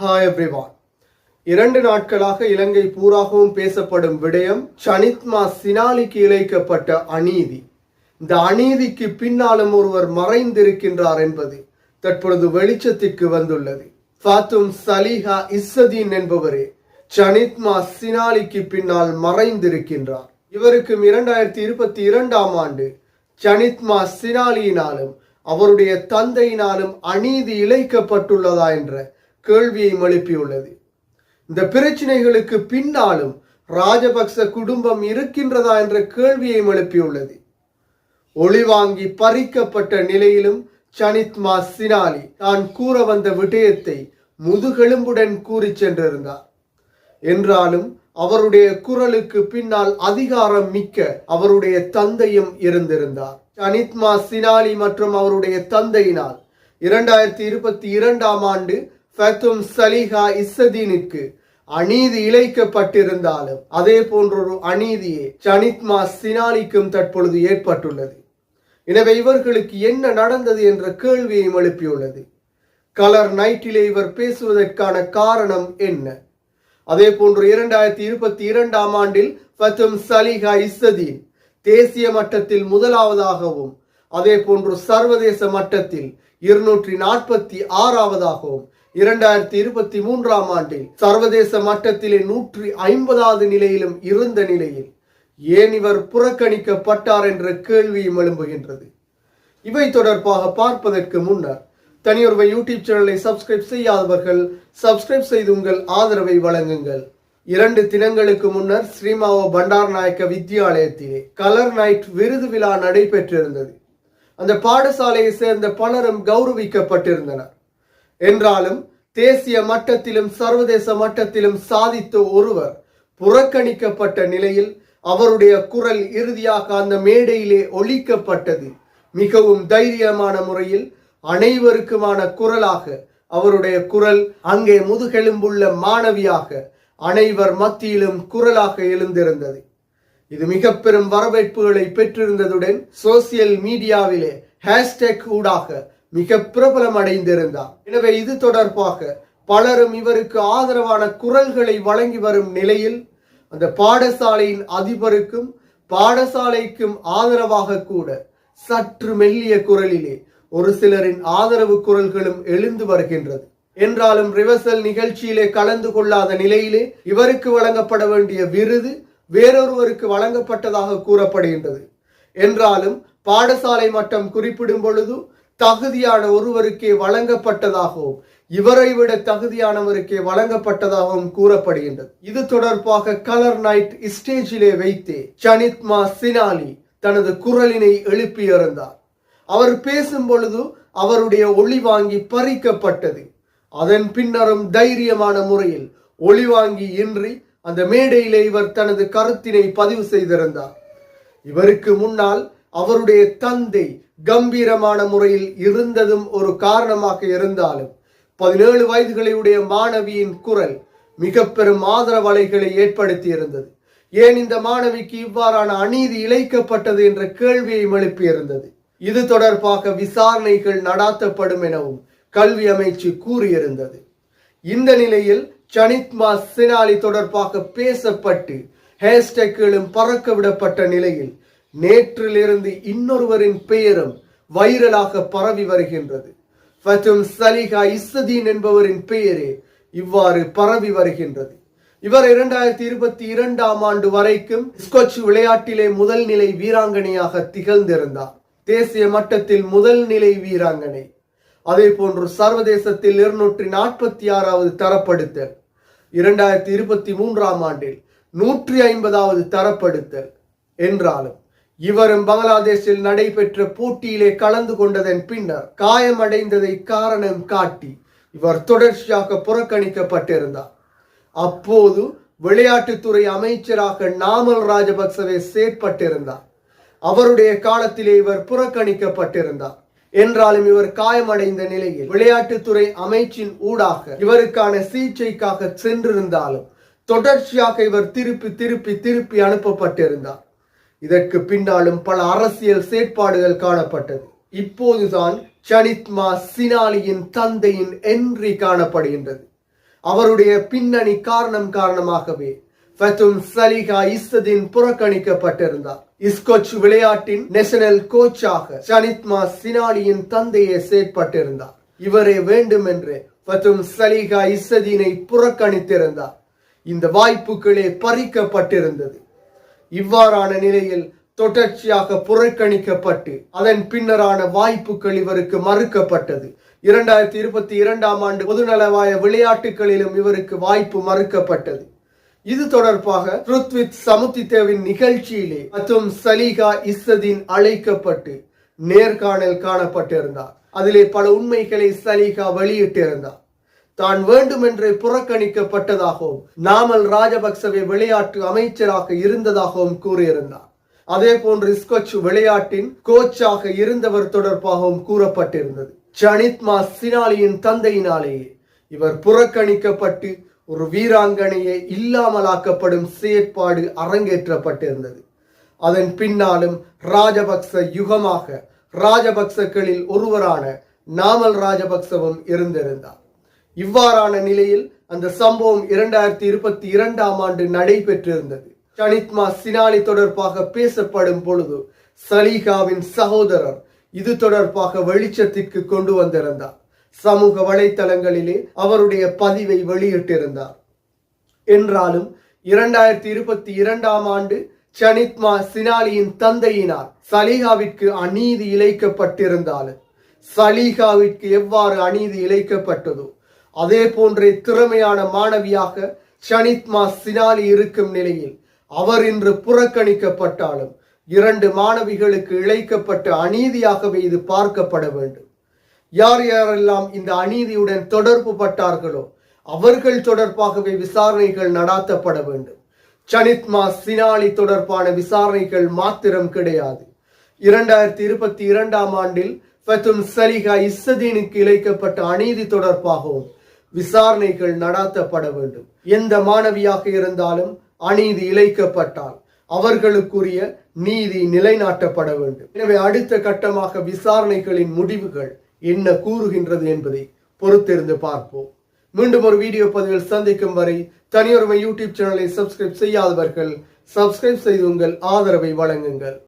Hi everyone இரண்டு நாட்களாக இலங்கை பூராகவும் பேசப்படும் விடயம் சனித்மா சினாலிக்கு இழைக்கப்பட்ட அநீதி. இந்த அநீதிக்கு பின்னாலும் ஒருவர் மறைந்திருக்கின்றார் என்பது தற்பொழுது வெளிச்சத்திற்கு வந்துள்ளது. ஃபாத்தும் சலிஹா இஸ்ஸதீன் என்பவரே சனித்மா சினாலிக்கு பின்னால் மறைந்திருக்கின்றார். இவருக்கும் இரண்டாயிரத்தி இருபத்தி இரண்டாம் ஆண்டு சனித்மா சினாலியினாலும் அவருடைய தந்தையினாலும் அநீதி இழைக்கப்பட்டுள்ளதா என்ற கேள்வியை எழுப்பியுள்ளது. இந்த பிரச்சனைகளுக்கு பின்னாலும் ராஜபக்ச குடும்பம் இருக்கின்றதா என்ற கேள்வியை எழுப்பியுள்ளது. ஒளிவாங்கி பறிக்கப்பட்ட நிலையிலும் சனித்மா சினாலி தான் கூற வந்த விடயத்தை முதுகெலும்புடன் கூறி சென்றிருந்தார். என்றாலும் அவருடைய குரலுக்கு பின்னால் அதிகாரம் மிக்க அவருடைய தந்தையும் இருந்திருந்தார். அனித்மா சினாலி மற்றும் அவருடைய தந்தையினால் இரண்டாயிரத்தி இருபத்தி இரண்டாம் ஆண்டு ஃபத்தும் சலிஹா இஸ்ஸதீனுக்கு அநீதி இழைக்கப்பட்டிருந்தாலும் அதே போன்றொரு அநீதியே சனித்மா சினாலிக்கும் தற்பொழுது ஏற்பட்டுள்ளது. எனவே இவர்களுக்கு என்ன நடந்தது என்ற கேள்வியையும் எழுப்பியுள்ளது. கலர் நைட்டிலே இவர் பேசுவதற்கான காரணம் என்ன? அதே போன்று இரண்டாயிரத்தி இருபத்தி இரண்டாம் ஆண்டில் ஃபத்தும் சலிஹா இஸ்ஸதீன் தேசிய மட்டத்தில் முதலாவதாகவும் அதே போன்று சர்வதேச மட்டத்தில் இருநூற்றி நாற்பத்தி ஆறாவதாகவும் இரண்டாயிரத்தி இருபத்தி மூன்றாம் ஆண்டில் சர்வதேச மட்டத்திலே நூற்றி ஐம்பதாவது நிலையிலும் இருந்த நிலையில் ஏன் இவர் புறக்கணிக்கப்பட்டார் என்ற கேள்வியும் எழும்புகின்றது. இவை தொடர்பாக பார்ப்பதற்கு முன்னர் தனியொருவை யூடியூப் சேனலை சப்ஸ்கிரைப் செய்யாதவர்கள் சப்ஸ்கிரைப் செய்து உங்கள் ஆதரவை வழங்குங்கள். இரண்டு தினங்களுக்கு முன்னர் ஸ்ரீமாவோ பண்டாரநாயக்க வித்தியாலயத்திலே கலர் நைட் விருது விழா நடைபெற்றிருந்தது. அந்த பாடசாலையை சேர்ந்த பலரும் கௌரவிக்கப்பட்டிருந்தனர். என்றாலும் தேசிய மட்டத்திலும் சர்வதேச மட்டத்திலும் சாதித்த ஒருவர் புறக்கணிக்கப்பட்ட நிலையில் அவருடைய குரல் இறுதியாக அந்த மேடையிலே ஒலிக்கப்பட்டது. மிகவும் தைரியமான முறையில் அனைவருக்குமான குரலாக அவருடைய குரல் அங்கே முதுகெலும்புள்ள மாணவியாக அனைவர் மத்தியிலும் குரலாக எழுந்திருந்தது. இது மிக பெரும் வரவேற்புகளை பெற்றிருந்ததுடன் சோசியல் மீடியாவிலே ஹேஷ்டேக் ஊடாக மிக பிரபலம் அடைந்திருந்தார் எனவே இது தொடர்பாக பலரும் இவருக்கு ஆதரவான குரல்களை வழங்கி வரும் நிலையில் அந்த பாடசாலையின் அதிபருக்கும் பாடசாலைக்கும் ஆதரவாக கூட சற்று மெல்லிய குரலிலே ஒரு சிலரின் ஆதரவு குரல்களும் எழுந்து வருகின்றது. என்றாலும் ரிவர்சல் நிகழ்ச்சியிலே கலந்து கொள்ளாத நிலையிலே இவருக்கு வழங்கப்பட வேண்டிய விருது வேறொருவருக்கு வழங்கப்பட்டதாக கூறப்படுகின்றது. என்றாலும் பாடசாலை மட்டம் குறிப்பிடும் பொழுது தகுதியான ஒருவருக்கே வழங்கப்பட்டதாகவும் இவரை விட தகுதியானவருக்கே வழங்கப்பட்டதாகவும் கூறப்படுகின்றது. இது தொடர்பாக கலர் நைட் ஸ்டேஜிலே வைத்தே சனித்மா சினாலி தனது குரலினை எழுப்பியிருந்தார் அவர் பேசும் பொழுது அவருடைய ஒளி வாங்கி பறிக்கப்பட்டது. அதன் பின்னரும் தைரியமான முறையில் ஒளி வாங்கி இன்றி அந்த மேடையிலே இவர் தனது கருத்தினை பதிவு செய்திருந்தார். இவருக்கு முன்னால் அவருடைய தந்தை கம்பீரமான முறையில் இருந்ததும் ஒரு காரணமாக இருந்தாலும் பதினேழு வயதுகளையுடைய மாணவியின் குரல் மிக பெரும் ஆதரவலைகளை ஏற்படுத்தி இருந்தது ஏன் இந்த மாணவிக்கு இவ்வாறான அநீதி இழைக்கப்பட்டது என்ற கேள்வியை எழுப்பியிருந்தது. இது தொடர்பாக விசாரணைகள் நடாத்தப்படும் எனவும் கல்வி அமைச்சு கூறியிருந்தது. இந்த நிலையில் சனித்மா சினாலி தொடர்பாக பேசப்பட்டு ஹேஷ்டேக்குகளும் பறக்க விடப்பட்ட நிலையில் நேற்றிலிருந்து இன்னொருவரின் பெயரும் வைரலாக பரவி வருகின்றது. ஃபத்தும் சலிகா இஸ்ஸதீன் என்பவரின் பெயரே இவ்வாறு பரவி வருகின்றது. இவர் இரண்டாயிரத்தி இருபத்தி இரண்டாம் ஆண்டு வரைக்கும் ஸ்கொச் விளையாட்டிலே முதல் நிலை வீராங்கனையாக திகழ்ந்திருந்தார். தேசிய மட்டத்தில் முதல் நிலை வீராங்கனை. அதே போன்று சர்வதேசத்தில் இருநூற்றி நாற்பத்தி ஆறாவது தரப்படுத்தல். இரண்டாயிரத்தி இருபத்தி மூன்றாம் ஆண்டில் நூற்றி ஐம்பதாவது தரப்படுத்தல் என்றாலும். இவரும் பங்களாதேஷில் நடைபெற்ற போட்டியிலே கலந்து கொண்டதன் பின்னர் காயமடைந்ததை காரணம் காட்டி இவர் தொடர்ச்சியாக புறக்கணிக்கப்பட்டிருந்தார். அப்போது விளையாட்டுத்துறை அமைச்சராக நாமல் ராஜபக்சவே செயற்பட்டிருந்தார். அவருடைய காலத்திலே இவர் புறக்கணிக்கப்பட்டிருந்தார். என்றாலும் இவர் காயமடைந்த நிலையில் விளையாட்டுத்துறை அமைச்சின் ஊடாக இவருக்கான சிகிச்சைக்காக சென்றிருந்தாலும் தொடர்ச்சியாக இவர் திருப்பி திருப்பி திருப்பி அனுப்பப்பட்டிருந்தார். இதற்கு பின்னாலும் பல அரசியல் செயற்பாடுகள் காணப்பட்டது. இப்போதுதான் சனித்மா சினாலியின் தந்தையின் என்றி காணப்படுகின்றது. அவருடைய பின்னணி காரணம் காரணமாகவே ஃபத்தும் சலிகா இஸ்ஸதீன் புறக்கணிக்கப்பட்டிருந்தார். இஸ்கொச் விளையாட்டின் நேஷனல் கோச்சாக சனித்மா சினாலியின் தந்தையே செயற்பட்டிருந்தார். இவரே வேண்டும் என்று ஃபத்தும் சலிகா இஸ்ஸதீனை புறக்கணித்திருந்தார். இந்த வாய்ப்புகளே பறிக்கப்பட்டிருந்தது. இவ்வாறான நிலையில் தொடர்ச்சியாக புறக்கணிக்கப்பட்டு அதன் பின்னரான வாய்ப்புகள் இவருக்கு மறுக்கப்பட்டது. இரண்டாயிரத்தி இருபத்தி இரண்டாம் ஆண்டு பொதுநலவாய விளையாட்டுகளிலும் இவருக்கு வாய்ப்பு மறுக்கப்பட்டது. இது தொடர்பாக ருத்வித் சமுத்திதேவின் நிகழ்ச்சியிலே மற்றும் சலீகா இஸ்ஸதீன் அழைக்கப்பட்டு நேர்காணல் காணப்பட்டிருந்தார். அதிலே பல உண்மைகளை சலீகா வெளியிட்டிருந்தார். தான் வேண்டுமென்றே புறக்கணிக்கப்பட்டதாகவும் நாமல் ராஜபக்சவே விளையாட்டு அமைச்சராக இருந்ததாகவும் கூறியிருந்தார். அதே போன்று இஸ்கொச் விளையாட்டின் கோச்சாக இருந்தவர் தொடர்பாகவும் கூறப்பட்டிருந்தது. சனித்மா சினாலியின் தந்தையினாலேயே இவர் புறக்கணிக்கப்பட்டு ஒரு வீராங்கனையை இல்லாமலாக்கப்படும் செயற்பாடு அரங்கேற்றப்பட்டிருந்தது. அதன் பின்னாலும் ராஜபக்ச யுகமாக ராஜபக்சக்களில் ஒருவரான நாமல் ராஜபக்சவும் இருந்திருந்தார். இவ்வாறான நிலையில் அந்த சம்பவம் இரண்டாயிரத்தி இருபத்தி இரண்டாம் ஆண்டு நடைபெற்றிருந்தது. சனித்மா சினாலி தொடர்பாக பேசப்படும் பொழுது சலீகாவின் சகோதரர் இது தொடர்பாக வெளிச்சத்திற்கு கொண்டு வந்திருந்தார். சமூக வலைத்தளங்களிலே அவருடைய பதிவை வெளியிட்டிருந்தார். என்றாலும் இரண்டாயிரத்தி இருபத்தி இரண்டாம் ஆண்டு சனித்மா சினாலியின் தந்தையினால் சலீகாவிற்கு அநீதி இழைக்கப்பட்டிருந்தாலும் சலீகாவிற்கு எவ்வாறு அநீதி இழைக்கப்பட்டதோ அதே போன்றே திறமையான மாணவியாக சனித்மா சினாலி இருக்கும் நிலையில் அவர் இன்று புறக்கணிக்கப்பட்டாலும் இரண்டு மாணவிகளுக்கு இழைக்கப்பட்ட அநீதியாகவே இது பார்க்கப்பட வேண்டும். யார் யாரெல்லாம் இந்த அநீதியுடன் தொடர்பு பட்டார்களோ அவர்கள் தொடர்பாகவே விசாரணைகள் நடாத்தப்பட வேண்டும். சனித்மா சினாலி தொடர்பான விசாரணைகள் மாத்திரம் கிடையாது. இரண்டாயிரத்தி இருபத்தி இரண்டாம் ஆண்டில் ஃபத்தும் சலிகா இஸ்ஸதீனுக்கு இழைக்கப்பட்ட அநீதி தொடர்பாகவும் விசாரணைகள் நடாத்தப்பட வேண்டும். எந்த மாணவியாக இருந்தாலும் அநீதி இழைக்கப்பட்டால் அவர்களுக்குரிய நீதி நிலைநாட்டப்பட வேண்டும். எனவே அடுத்த கட்டமாக விசாரணைகளின் முடிவுகள் என்ன கூறுகின்றது என்பதை பொறுத்திருந்து பார்ப்போம். மீண்டும் ஒரு வீடியோ பதிவில் சந்திக்கும் வரை தனியொருமை யூடியூப் சேனலை சப்ஸ்கிரைப் செய்யாதவர்கள் சப்ஸ்கிரைப் செய்து உங்கள் ஆதரவை வழங்குங்கள்.